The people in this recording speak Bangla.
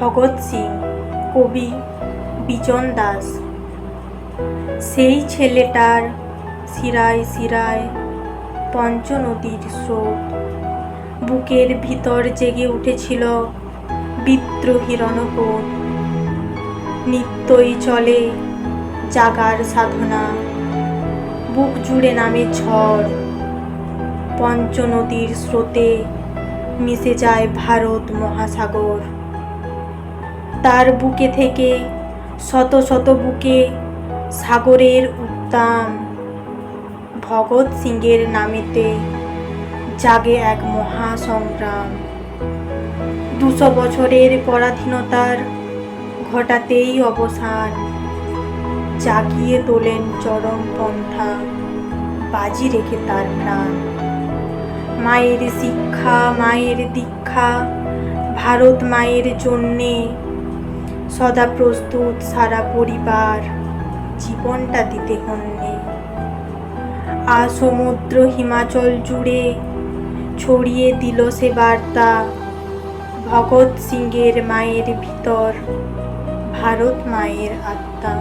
ভগৎ সিং, কবি বিজন দাস। সেই ছেলেটার শিরায় শিরায় পঞ্চনদীর স্রোত। বুকের ভিতর জেগে উঠেছিল বিদ্রোহী রণপোত নিত্যই চলে জাগার সাধনা। বুক জুড়ে নামে ঝড়। পঞ্চনদীর স্রোতে মিশে যায় ভারত মহাসাগর। তার বুকে থেকে শত শত বুকে সাগরের উত্তাম ভগৎ সিংয়ের নামেতে জাগে এক মহাসংগ্রাম। দুশো বছরের পরাধীনতার ঘটাতেই অবসান, জাগিয়ে তোলেন চরম পন্থা, বাজি রেখে তার প্রাণ। মায়ের শিক্ষা, মায়ের দীক্ষা, ভারত মায়ের জন্যে সদা প্রস্তুত সারা পরিবার জীবনটা দিতে হন্যে আ সমুদ্র হিমাচল জুড়ে ছড়িয়ে দিল সে বার্তা ভগৎ সিংয়ের মায়ের ভিতর, ভারত মায়ের আত্মা।